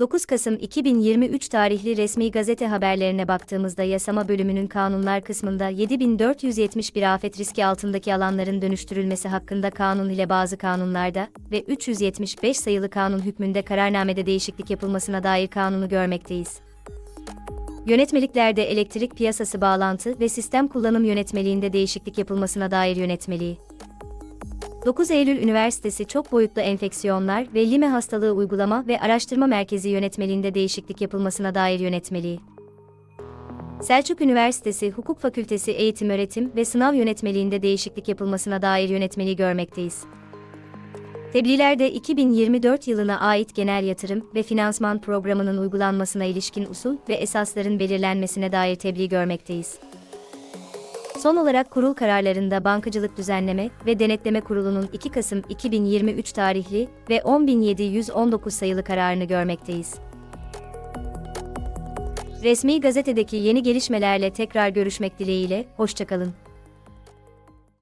9 Kasım 2023 tarihli resmi gazete haberlerine baktığımızda yasama bölümünün kanunlar kısmında 7471 afet riski altındaki alanların dönüştürülmesi hakkında kanun ile bazı kanunlarda ve 375 sayılı kanun hükmünde kararnamede değişiklik yapılmasına dair kanunu görmekteyiz. Yönetmeliklerde elektrik piyasası bağlantı ve sistem kullanım yönetmeliğinde değişiklik yapılmasına dair yönetmeliği. 9 Eylül Üniversitesi Çok Boyutlu Enfeksiyonlar ve Lime Hastalığı Uygulama ve Araştırma Merkezi yönetmeliğinde değişiklik yapılmasına dair yönetmeliği. Selçuk Üniversitesi Hukuk Fakültesi Eğitim Öğretim ve Sınav Yönetmeliğinde değişiklik yapılmasına dair yönetmeliği görmekteyiz. Tebliğlerde 2024 yılına ait genel yatırım ve finansman programının uygulanmasına ilişkin usul ve esasların belirlenmesine dair tebliğ görmekteyiz. Son olarak kurul kararlarında Bankacılık Düzenleme ve Denetleme Kurulu'nun 2 Kasım 2023 tarihli ve 10.719 sayılı kararını görmekteyiz. Resmi gazetedeki yeni gelişmelerle tekrar görüşmek dileğiyle, hoşçakalın.